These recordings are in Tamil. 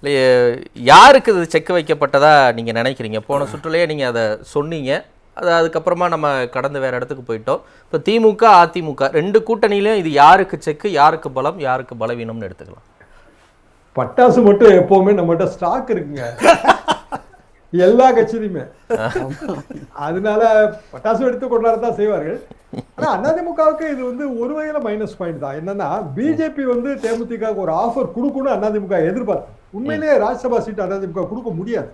இல்லை யாருக்கு இது செக் வைக்கப்பட்டதா நீங்கள் நினைக்கிறீங்க? போன சுற்றுலையே நீங்கள் அதை சொன்னீங்க. அது அதுக்கப்புறமா நம்ம கடந்து வேற இடத்துக்கு போயிட்டோம். இப்போ திமுக அதிமுக ரெண்டு கூட்டணியிலையும் இது யாருக்கு செக்கு யாருக்கு பலம் யாருக்கு பலவீனம்னு எடுத்துக்கலாம். பட்டாசு மட்டும் எப்போவுமே நம்மகிட்ட ஸ்டாக் இருக்குங்க. எல்லா கட்சியிலுமே. அதனால பட்டாசு எடுத்து கொண்டாடத்தான் செய்வார்கள். ஆனா அதிமுகவுக்கு இது வந்து ஒரு வகையில மைனஸ் பாயிண்ட் தான். என்னன்னா பிஜேபி வந்து தேமுதிக ஒரு ஆஃபர் கொடுக்கணும் அதிமுக எதிர்பார்த்து உண்மையிலேயே ராஜ்யசபா சீட் அதிமுக கொடுக்க முடியாது.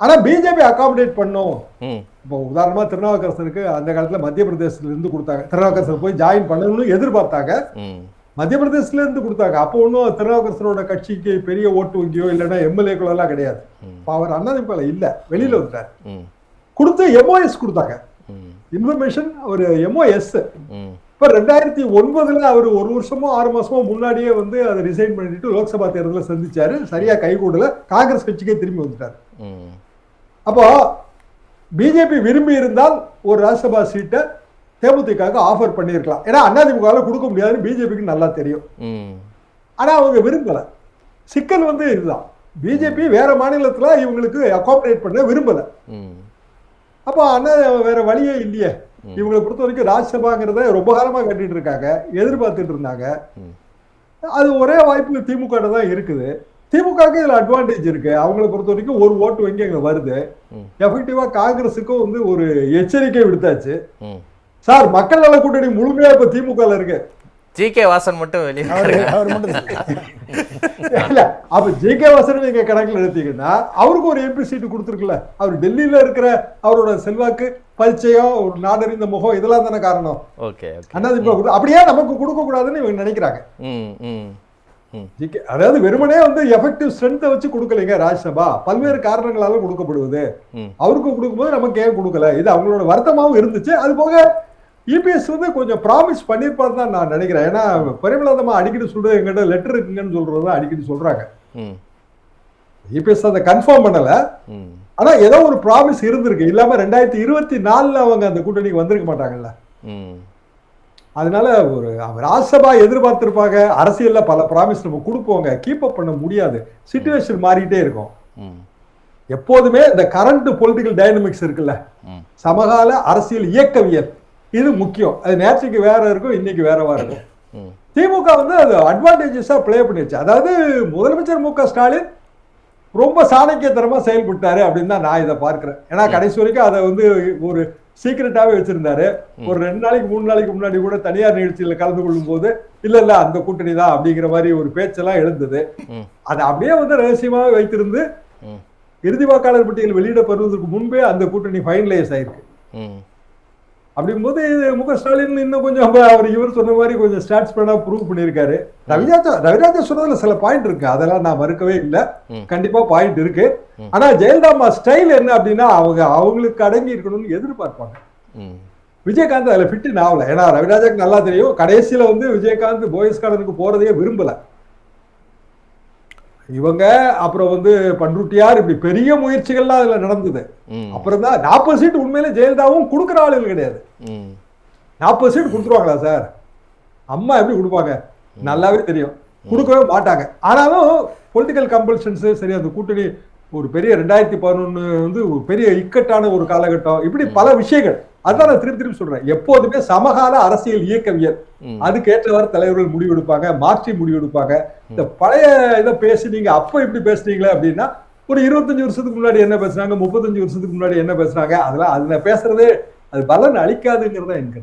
ஆனா பிஜேபி அகாமடேட் பண்ணும். இப்போ உதாரணமா திருநாவுக்கரசருக்கு அந்த காலத்துல மத்திய பிரதேசத்துல இருந்து கொடுத்தாங்க. திருநாவுக்கரசர் போய் ஜாயின் பண்ணணும்னு எதிர்பார்த்தாங்க. மத்திய பிரதேசத்துல இருந்து கொடுத்தாங்க. அப்போ ஒன்றும் திருநாவுக்கரசரோட கட்சிக்கு பெரிய ஓட்டு வங்கியோ இல்லைன்னா எம்எல்ஏக்களோ எல்லாம் கிடையாது. இப்போ அவர் அதிமுக இல்ல. வெளியில வந்துட்டார் கொடுத்து எம்ஓஎஸ் கொடுத்தாங்க. இன்ஃபர்மேஷன் ஒரு எம்ஓஎஸ் இப்ப ரெண்டாயிரத்தி ஒன்பதுல அவர் ஒரு வருஷமோ ஆறு மாசமோ முன்னாடியே வந்து அதை ரிசைன் பண்ணிட்டு லோக்சபா தேர்தலில் சந்திச்சாரு. சரியா கைகூடல காங்கிரஸ் கட்சிக்கே திரும்பி வந்துட்டார். அப்போ பிஜேபி விரும்பி இருந்தால் ஒரு ராஜ்யசபா சீட்டை தேமுதிகவுக்கு ஆஃபர் பண்ணியிருக்கலாம். ஏன்னா அதிமுகவில் கொடுக்க முடியாதுன்னு பிஜேபிக்கு நல்லா தெரியும். ம். ஆனா அவங்க விரும்பல. சிக்கல் வந்து இதுதான். பிஜேபி வேற மாநிலத்துல இவங்களுக்கு அகாமடேட் பண்ண விரும்பல. அப்போ அண்ணா வேற வழியே இல்லையே. இவங்களை பொறுத்த வரைக்கும் ராஜ்யசபாங்கிறத ரொம்ப காலமா கட்டிட்டு இருக்காங்க. எதிர்பார்த்துட்டு இருந்தாங்க. அது ஒரே வாய்ப்பு திமுக தான் இருக்குது. திமுகவுக்கு இதுல அட்வான்டேஜ் இருக்கு. அவங்கள பொறுத்த வரைக்கும் ஒரு ஓட்டு வங்கி அங்க வருது. ம். எஃபெக்டிவா காங்கிரஸுக்கும் வந்து ஒரு எச்சரிக்கை விடுத்தாச்சு. சார் மக்கள் நல கூட்டணி முழுமையா இப்ப திமுக இருக்கு. ஜி கே வாசன் மட்டும் வெளியே அவர் அவர் மட்டும் இல்ல. அப்ப ஜி கே வாசன் நீங்க கணக்குல எடுத்தீங்கன்னா அவருக்கு ஒரு எம்பி சீட்டு கொடுத்துருக்குல்ல. அவர் டெல்லியில இருக்கிற அவரோட செல்வாக்கு பரிச்சயம் ஒரு நாடறிந்த முகம் இதெல்லாம் தானே காரணம். Okay okay. அண்ணாதிமுக அப்படியே நமக்கு கொடுக்க கூடாதுன்னு இவங்க நினைக்கிறாங்க. அதாவது வெறுமனே வந்து எஃபெக்டிவ் ஸ்ட்ரென்த்தை வச்சு கொடுக்கலைங்க ராஜ்யசபா. பல்வேறு காரணங்களால கொடுக்கப்படுவது. அவருக்கு கொடுக்கும்போது நமக்கு ஏன் கொடுக்கல? இது அவங்களோட வருத்தமாவும் இருந்துச்சு. அது போக இபிஎஸ் வந்து கொஞ்சம் ப்ராமிஸ் பண்ணியிருப்பாரு தான் நான் நினைக்கிறேன். ஏன்னா பரிமளதமா அடிக்கடி சொல்றது எங்கிட்ட லெட்டர் இருக்குங்கன்னு சொல்றது அடிக்கடி சொல்றாங்க. இபிஎஸ் அதை கன்ஃபார்ம் பண்ணல. ஆனா ஏதோ ஒரு ப்ராமிஸ் இருந்திருக்கு. இல்லாம ரெண்டாயிரத்தி இருபத்தி நாலுல அவங்க அந்த கூட்டணிக்கு வந்திருக்க மாட்டாங்கல்ல. அதனால ஒரு அவர் ராஜ்யசபா எதிர்பார்த்திருப்பாங்க. அரசியல்ல பல ப்ராமிஸ் நம்ம கொடுப்போங்க. கீப் அப் பண்ண முடியாது. சுச்சுவேஷன் மாறிட்டே இருக்கும். எப்போதுமே இந்த கரண்ட் பொலிட்டிக்கல் டைனமிக்ஸ் இருக்குல்ல. சமகால அரசியல் இயக்கவியல். இது முக்கியம். அது நேற்றுக்கு வேற இருக்கும் இன்னைக்கு வேறவா இருக்கும். திமுக வந்து அது அட்வான்டேஜஸா ப்ளே பண்ணிடுச்சு. அதாவது முதலமைச்சர் மு க ஸ்டாலின் ரொம்ப சாணக்கியத்தனமா செயல்பட்டாரு அப்படின்னு தான் நான் இதை பார்க்கிறேன். ஏன்னா கடைசி வரைக்கும் அதை வந்து ஒரு சீக்கிரட்டாவே வச்சிருந்தாரு. ஒரு ரெண்டு நாளைக்கு மூணு நாளைக்கு முன்னாடி கூட தனியார் நிகழ்ச்சியில கலந்து கொள்ளும் போது இல்ல இல்ல அந்த கூட்டணி தான் அப்படிங்கிற மாதிரி ஒரு பேச்செல்லாம் எழுந்தது. அதை அப்படியே வந்து ரகசியமாவே வைத்திருந்து. இறுதி வாக்காளர் பட்டியல் வெளியிடப்படுவதற்கு முன்பே அந்த கூட்டணி ஃபைனலைஸ் ஆயிருக்கு. அப்படிங்கும்போது மு க ஸ்டாலின் இன்னும் கொஞ்சம் அவர் இவர் சொன்ன மாதிரி கொஞ்சம் ஸ்டாட்ஸ் பண்ணா ப்ரூவ் பண்ணியிருக்காரு. ரவிராஜா ரவிராஜா சொன்னதுல சில பாயிண்ட் இருக்கு. அதெல்லாம் நான் மறுக்கவே இல்லை. கண்டிப்பா பாயிண்ட் இருக்கு. ஆனா ஜெயலலிதா ஸ்டைல் என்ன அப்படின்னா அவங்க அவங்களுக்கு அடங்கி இருக்கணும்னு எதிர்பார்ப்பாங்க. விஜயகாந்த் அதுல ஃபிட் ஆகல. ஏன்னா ரவிராஜாக்கு நல்லா தெரியும். கடைசியில வந்து விஜயகாந்த் போயஸ் கார்டனுக்கு போறதையே விரும்பல. இவங்க அப்புறம் வந்து பண்ருட்டியார் இப்படி பெரிய முயற்சிகள்லாம் அதுல நடந்தது. அப்புறம் தான் நாற்பது சீட் உண்மையிலே ஜெயலலிதாவும் கொடுக்குற ஆளுகள் கிடையாது. நாற்பது சீட் கொடுத்துருவாங்களா சார்? அம்மா எப்படி கொடுப்பாங்க? நல்லாவே தெரியும். கொடுக்கவே மாட்டாங்க. ஆனாலும் பொலிட்டிக்கல் கம்பல்ஷன்ஸ் சரி அந்த கூட்டணி ஒரு பெரிய ரெண்டாயிரத்தி பதினொன்னு வந்து ஒரு பெரிய இக்கட்டான ஒரு காலகட்டம். இப்படி பல விஷயங்கள். அதான் நான் திருப்பி திருப்பி சொல்றேன். எப்போதுமே சமகால அரசியல் இயக்கவியல். ம். அதுக்கேற்றவாறு தலைவர்கள் முடிவெடுப்பாங்க மாற்றி முடிவெடுப்பாங்க. இந்த பழைய இதை பேசுனீங்க அப்ப இப்படி பேசுனீங்களே அப்படின்னா ஒரு இருபத்தஞ்சு வருஷத்துக்கு முன்னாடி என்ன பேசுனாங்க முப்பத்தஞ்சு வருஷத்துக்கு முன்னாடி என்ன பேசுனாங்க அதெல்லாம் அதுல பேசுறதே அது பலன் அளிக்காதுங்கிறதா எனக்கு